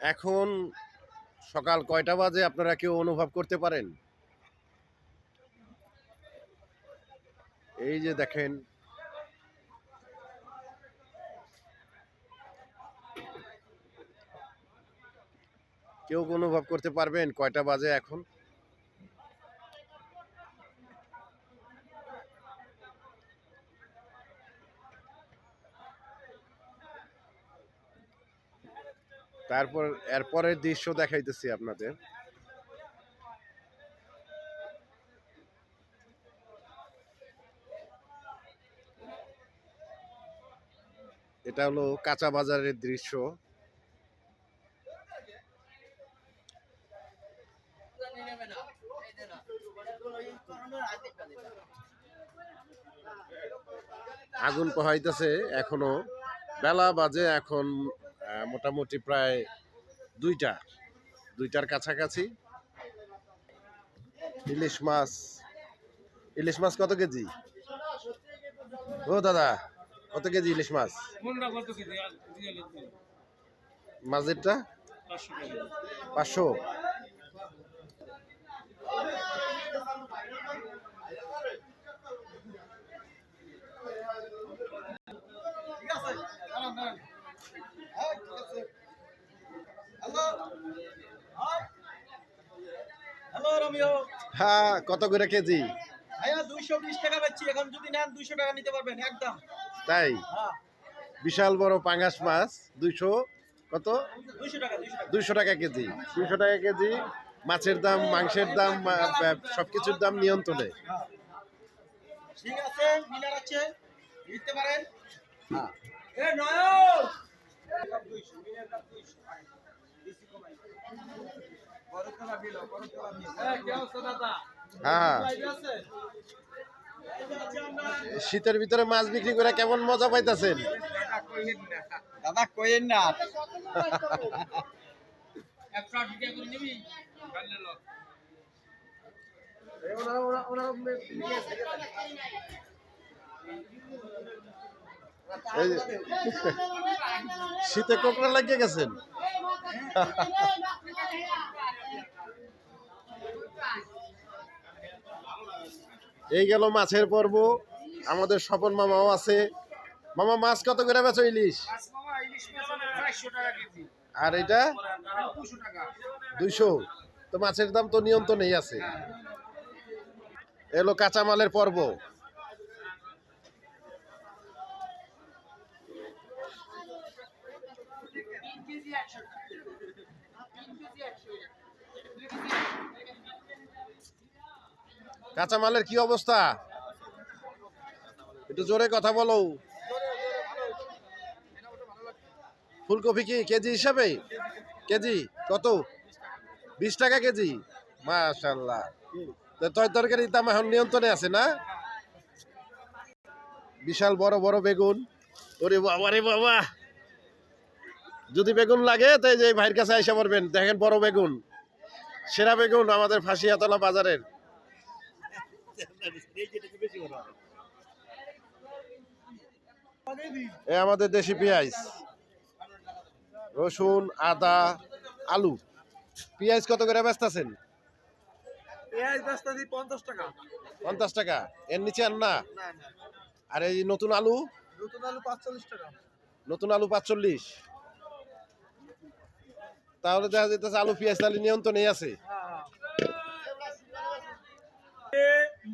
এখন সকাল কয়টা বাজে আপনারা কেউ অনুভব করতে পারেন? এই যে দেখেন। কেউ অনুভব করতে পারবেন কয়টা বাজে এখন? তারপর, এরপরের দৃশ্য দেখাইতেছি আপনাদের। এটা হলো কাঁচা বাজারের দৃশ্য। আগুন পোহাইতেছে এখনও। বেলা বাজে এখন মোটামুটি প্রায় দুইটা দুইটার কাছাকাছি। ইলিশ মাছ ইলিশ মাছ কত কেজি? ও দাদা কত কেজি ইলিশ মাছ? মাঝেরটা পাঁচশো টাকা পাঁচশো হ্যালো রমিও হ্যাঁ কত করে কেজি? ভাইয়া দুইশো বিশ টাকা পাচ্ছি এখন যদি নেন দুইশো টাকা নিতে পারবেন একদম। তাই? হ্যাঁ। বিশাল বড় পাঙ্গাস মাছ দুইশো কত? দুইশো টাকা দুইশো টাকা। কেজি। দুইশো টাকা কেজি। মাছের দাম মাংসের দাম সব কিছুর দাম নিয়ন্ত্রণে। হ্যাঁ। ঠিক আছে মিলার আছে। নিতে পারেন। হ্যাঁ। এ নয়ন! হ্যাঁ। শীতের ভিতরে মাছ বিক্রি করে কেমন মজা পাইতেছেন? দাদা কইেন না। শীতে কোকড়া লাগিয়ে গেছেন? এই গেল মাছের পর্ব। আমাদের স্বপন মামাও আছে। মামা, মাছ কত করে বেচো ইলিশ? আর এটা? দুইশো। তো মাছের দাম তো নিয়ন্ত্রণেই আছে। এলো কাঁচামালের পর্ব। কাঁচামালের কি অবস্থা? একটু জোরে কথা বলো। ফুলকপি কি কেজি হিসাবে? কেজি? কত? বিশ টাকা কেজি। মাশাল্লাহ তয় দাম এখন নিয়ন্ত্রণে আছে না? বিশাল বড় বড় বেগুন। ওরে বাবা রে বাবা। যদি বেগুন লাগে তাই যে ভাইয়ের কাছে আইসা পারবেন দেখেন বড় বেগুন। সেরা বেগুন আমাদের ফাঁসিয়াতলা বাজারের। এ আমাদের দেশি পেঁয়াজ রসুন আদা আলু। পেঁয়াজ কত করে দি পঞ্চাশ টাকা। এর নিচে আর না? আর এই নতুন আলু? নতুন আলু পাঁচচল্লিশ টাকা। নতুন আলু পাঁচচল্লিশ। তাহলে দেখা যেতেছে আলু পেঁয়াজ তাহলে নিয়ন্ত্রণেই আছে।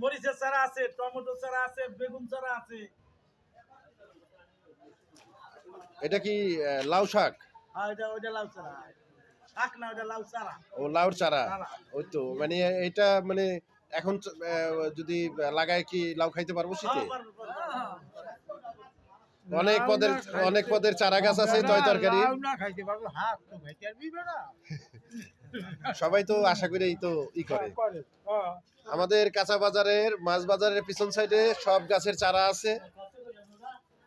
মরিচের চারা আছে টমেটো চারা আছে বেগুন চারা আছে। এটা কি লাউ শাক? আর এটা ওইটা লাউ চারা। শাক না ওইটা লাউ চারা। ও লাউর চারা? চারা। ওই তো মানে এটা মানে এখন যদি লাগায় কি লাউ খাইতে পারব শীতে? হ্যাঁ। অনেক পদের অনেক পদের চারা গাছ আছে তয় তরকারি। লাউ না খাইতে পারব হাত তো খাইতে পারবি না। সবাই তো আশা করেই তো ই করে। করে। হ্যাঁ। আমাদের কাঁচা বাজারের, মাছ বাজারের পিছন সাইডে সব গাছের চারা আছে।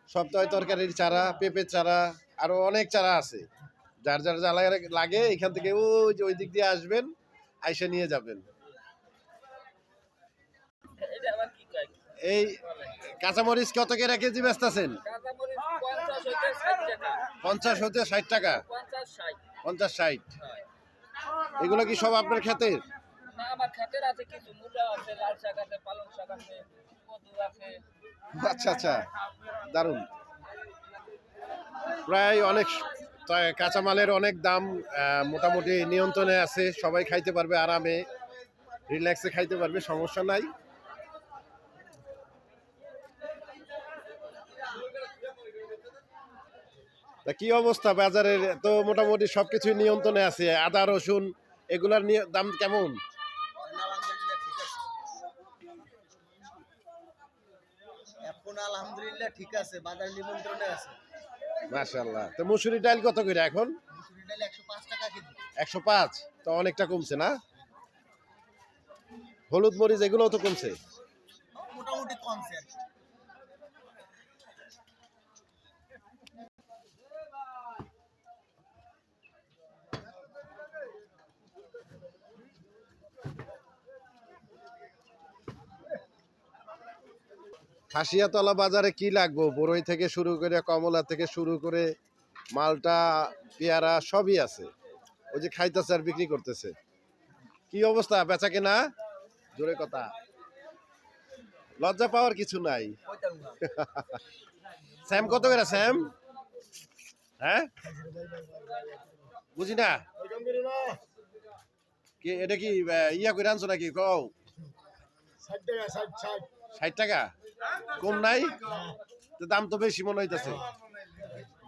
সব তয় তরকারির চারা, পেঁপের চারা, আরও অনেক চারা আছে। যার যার যা লাগে- এখান থেকে ওই যে ওই দিক দিয়ে আসবেন, আইসে নিয়ে যাবেন। এই কাঁচামরিচ কত করে কেজি বেচতেছেন? পঞ্চাশ হতে ষাট টাকা। পঞ্চাশ ষাট। এগুলো কি সব আপনার ক্ষেতের? আচ্ছা আচ্ছা। দারুণ। প্রায় অনেক কাঁচামালের অনেক দাম মোটামুটি নিয়ন্ত্রণে আছে। সবাই খাইতে পারবে আরামে। রিল্যাক্সে খাইতে পারবে, সমস্যা নাই। তা কি অবস্থা? বাজারের তো মোটামুটি সবকিছুই নিয়ন্ত্রণে আছে। আদা, রসুন, এগুলার দাম কেমন? এখন আলহামদুলিল্লাহ ঠিক আছে বাজার নিমন্ত্রণে আছে। মাশাল্লাহ তো মুসুরি ডাল কত করে এখন? মুসুরি ডাল একশো পাঁচ টাকা কেজি। একশো পাঁচ? তো অনেকটা কমছে না? হলুদ মরিচ এগুলোও তো কমছে? মোটামুটি কমছে আর কি। খাসিয়াতলা বাজারে কি লাগবো? বড়ই থেকে শুরু করে কমলা থেকে শুরু করে মালটা পেয়ারা সবই আছে। ওই যে খাইতেছে আর বিক্রি করতেছে। কি অবস্থা? বেচা কেনা? জোরে কথা। লজ্জা পাওয়ার কিছু নাই। স্যাম কত করে স্যাম? হ্যাঁ? বুঝি না? কি এটা কি ইয়া করে আনছো নাকি? কও। ষাট টাকা কম নাই? দাম তো বেশি মনে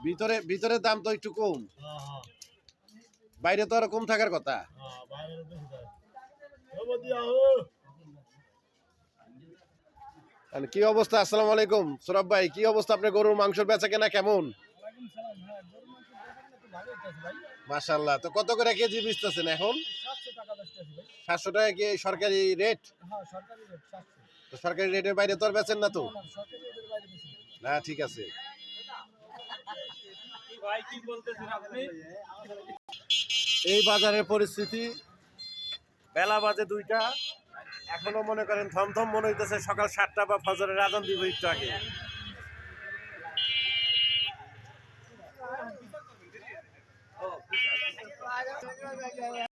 ভিতরে ভিতরে দাম তো একটু কম। বাইরে তো কম থাকার কথা। কি অবস্থা? আসসালামু আলাইকুম। সৌরভ ভাই, কি অবস্থা? আপনার গরুর মাংসের বেচা কেনা কেমন? মাশাল্লাহ তো কত করে কেজি বেচতেছেন এখন? সাতশো টাকা কি সরকারি রেট তো সরকারি রেটের বাইরে তো আর বেচেন না তো? না ঠিক আছে। এই বাজারের পরিস্থিতি বেলা বাজে দুইটা। এখনও মনে করেন থমথম মনে হইতেছে সকাল সাতটা বা ফজরের আজান দিব একটু আগে।